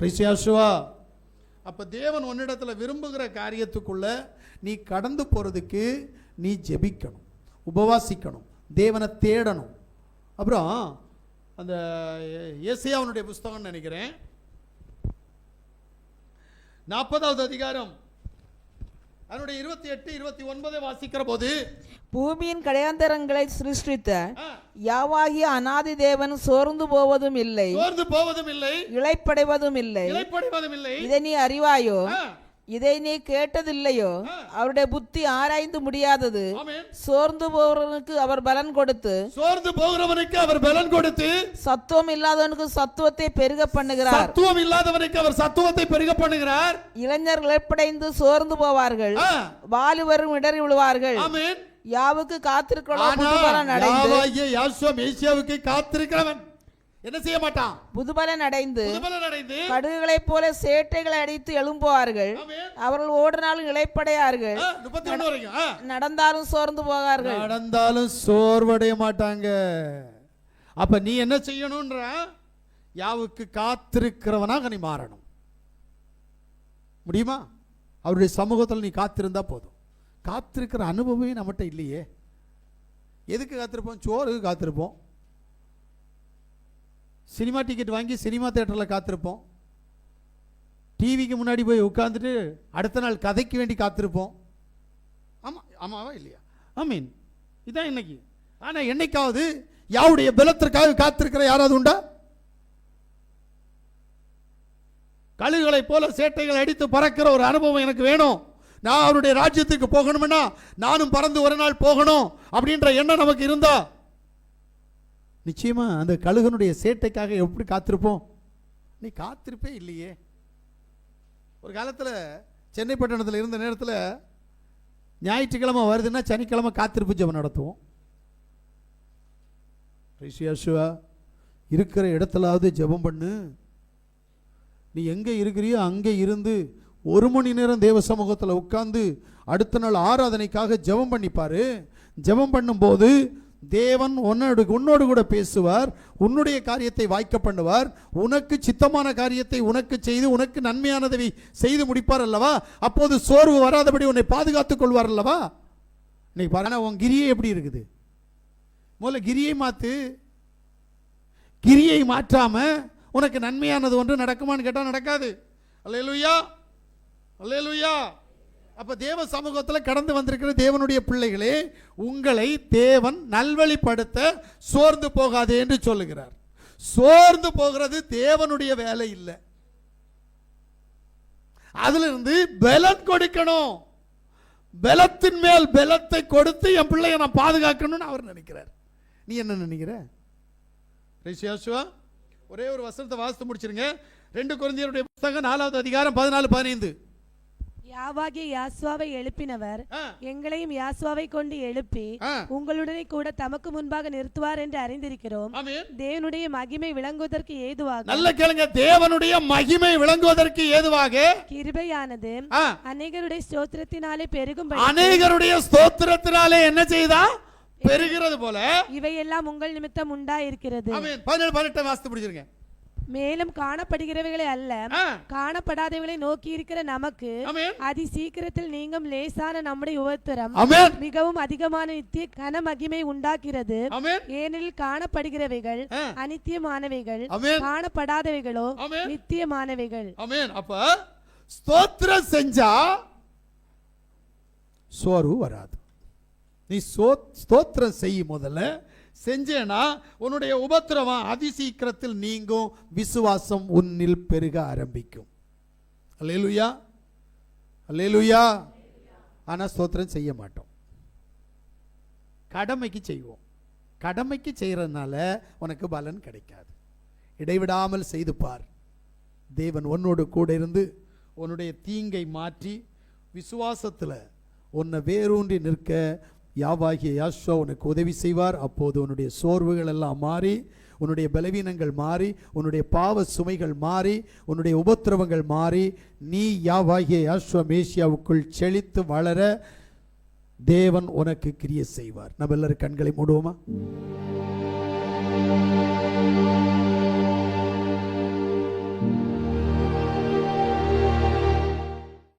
பிரிசியாசுவா அப்போ தேவன் உன்னிடத்துல விரும்புகிற காரியத்துக்குள்ள நீ கடந்து போகிறதுக்கு நீ ஜெபிக்கணும் உபவாசிக்கணும் தேவனை தேடணும். அப்புறம் அந்த ஏசியாவனுடைய புஸ்தகம்னு நினைக்கிறேன். நாற்பதாவது அதிகாரம். அதனுடைய இருபத்தி எட்டு இருபத்தி ஒன்பதை வாசிக்கிற போது பூமியின் கடையாந்தரங்களை சிருஷ்டித்த யாவாகிய அனாதி தேவன் சோர்ந்து போவதும் இல்லை. சோர்ந்து போவதும் இல்லை. இளைப்படைவதும் இல்லை. இலைப்படைவதும் இல்லை. இதை நீ அறிவாயோ? இதை நீ கேட்டதில்லையோ? அவருடைய புத்தி ஆராய்ந்து முடியாதது. சோர்ந்து போகிறவனுக்கு அவர் பலன் கொடுத்து சோர்ந்து போகிறவனுக்கு அவர் பலன் கொடுத்து சத்துவம் இல்லாதவனுக்கு சத்துவத்தை பெருக பண்ணுகிறார். சத்துவம் இல்லாதவனுக்கு அவர் சத்துவத்தை பெருக பண்ணுகிறார். இளைஞர் இழப்படைந்து சோர்ந்து போவார்கள். வாலிபரும் இடறி விழுவார்கள். யாவுக்கு மேசியாவுக்கு காத்திருக்கிறவன். என்ன செய்ய மாட்டான்? புதுபலன் அடைந்து. அடைந்து கடுகுகளைப் போல சேட்டைகளை அடித்து எழும்புவார்கள். அவர்கள் ஓடினாலும் ஆ. நடந்தாலும் சோர்ந்து போவார்கள் நடந்தாலும் சோர்வடைய மாட்டாங்க. அப்ப நீ என்ன செய்யணும்ன்ற? யாவுக்கு காத்திருக்கிறவனாக நீ மாறணும். முடியுமா? அவருடைய சமூகத்தில் நீ காத்திருந்தா போதும். காத்திருக்கிற அனுபவமே நம்மகிட்ட இல்லையே. எதுக்கு காத்திருப்போம்? சோறுக்கு காத்திருப்போம். சினிமா டிக்கெட் வாங்கி சினிமா தேட்டரில் காத்திருப்போம். டிவிக்கு முன்னாடி போய் உட்காந்துட்டு அடுத்த நாள் கதைக்கு வேண்டி காத்திருப்போம். ஆமாம் ஆமாவா இல்லையா? ஆமீன் இதான் இன்னைக்கு. ஆனால் என்னைக்காவது யாவுடைய பலத்திற்காக காத்திருக்கிற யாராவது உண்டா? கழுகுகளைப் போல சேட்டைகள் அடித்து பறக்கிற ஒரு அனுபவம் எனக்கு வேணும். நான் அவருடைய ராஜ்யத்துக்கு போகணும்னா நானும் பறந்து ஒரு நாள் போகணும் அப்படின்ற எண்ணம் நமக்கு இருந்தா நிச்சயமாக அந்த கழுகனுடைய சேட்டைக்காக எப்படி காத்திருப்போம்? நீ காத்திருப்பே இல்லையே. ஒரு காலத்தில் சென்னை பட்டணத்தில் இருந்த நேரத்தில் ஞாயிற்றுக்கிழமை வருதுன்னா சனிக்கிழமை காத்திருப்பு ஜெபம் நடத்துவோம். ரிஷியாசுவா இருக்கிற இடத்துலாவது ஜெபம் பண்ணு. நீ எங்கே இருக்கிறியோ அங்கே இருந்து ஒரு மணி நேரம் தேவ சமூகத்தில் உட்கார்ந்து அடுத்த நாள் ஆராதனைக்காக ஜெபம் பண்ணிப்பாரு ஜெபம் பண்ணும்போது தேவன் உன்னோடு உன்னோடு கூட பேசுவார் உன்னுடைய காரியத்தை வாய்க்க பண்ணுவார் உனக்கு சித்தமான காரியத்தை உனக்கு செய்து உனக்கு நன்மையானதை செய்து முடிப்பார் அல்லவா? அப்போது சோர்வு வராதபடி உன்னை பாதுகாத்துக் கொள்வார் அல்லவா? இன்னைக்கு பாருங்க உன் கிரியை எப்படி இருக்குது? முதல்ல கிரியை மாற்று கிரியை மாற்றாம உனக்கு நன்மையானது ஒன்று நடக்குமான்னு கேட்டால் நடக்காது. அல்லையா அல்லையா அப்போ தேவ சமூகத்தில் கடந்து வந்திருக்கிற தேவனுடைய பிள்ளைகளே உங்களை தேவன் நல்வழிப்படுத்த சோர்ந்து போகாதே என்று சொல்லுகிறார். சோர்ந்து போகிறது தேவனுடைய வேலை இல்லை. அதுல இருந்து பலன் கொடுக்கணும். பலத்தின் மேல் பலத்தை கொடுத்து என் பிள்ளைய நான் பாதுகாக்கணும்னு அவர் நினைக்கிறார். நீ என்ன நினைக்கிற? ரிஷியாசுவா ஒரே ஒரு வசனத்தை வாசித்து முடிச்சிருங்க. ரெண்டு குழந்தையருடைய புத்தகம் நாலாவது அதிகாரம் பதினாலு பதினைந்து. யாவாகிய யாஸ்வாவை எழுப்பினவர் எங்களையும் யாஸ்வாவை கொண்டு எழுப்பி உங்களுடனே கூட தமக்கு முன்பாக நிறுத்துவார் என்று அறிந்திருக்கிறோம். தேவனுடைய மகிமை விளங்குவதற்கு ஏதுவாக? நல்ல கேளுங்க தேவனுடைய மகிமை விளங்குவதற்கு ஏதுவாக? கிருபையானது அநேகருடைய ஸ்தோத்திரத்தினாலே பெருகும் அநேகருடைய ஸ்தோத்திரத்தினாலே என்ன செய்தா? பெருகிறது போல. இவையெல்லாம் உங்கள் நிமித்தம் உண்டாயிருக்கிறது. ஆமென். பதினேழு பதினெட்டை வாசித்து முடிச்சிருங்க. மேலும் காணப்படுகிறவைகளை அல்ல காணப்படாதவைகளை நோக்கி இருக்கிற நமக்கு. அதி சீக்கிரத்தில் நீங்கும் லேசான நம்முடைய உபத்திரம். மிகவும் அதிகமான நித்திய கன மகிமை உண்டாக்கிறது ஆமென். ஏனெனில் காணப்படுகிறவைகள். அனித்தியமானவைகள். காணப்படாதவைகளோ. நித்தியமானவைகள் அப்ப ஸ்தோத்திரம் செஞ்சா சோர்வு வராது நீ ஸ்தோத்திரம் செய் முதல்ல செஞ்சேனா உன்னுடைய உபத்திரவம் அதிசீக்கிரத்தில் நீங்கும் விசுவாசம் உன்னில் பெருக ஆரம்பிக்கும். அல்லேலுயா. அல்லேலுயா. ஆனா ஸ்தோத்திரம் செய்ய மாட்டோம். கடமைக்கு செய்வோம். கடமைக்கு செய்யறதுனால உனக்கு பலன் கிடைக்காது. இடைவிடாமல் செய்து பார். தேவன் உன்னோடு கூட இருந்து உன்னுடைய தீங்கை மாற்றி விசுவாசத்தில் உன்னை வேரூன்றி நிற்க யாவாகிய யாஷ்வா உனக்கு உதவி செய்வார். அப்போது உன்னுடைய சோர்வுகள் எல்லாம் மாறி உன்னுடைய பலவீனங்கள் மாறி உன்னுடைய பாவ சுமைகள் மாறி உன்னுடைய உபத்திரவங்கள் மாறி நீ யாவாகிய யாஷ்வா மேசியாவுக்குள் செழித்து வளர தேவன் உனக்கு கிரிய செய்வார். நம்ம எல்லாரும் கண்களை மூடுவோமா?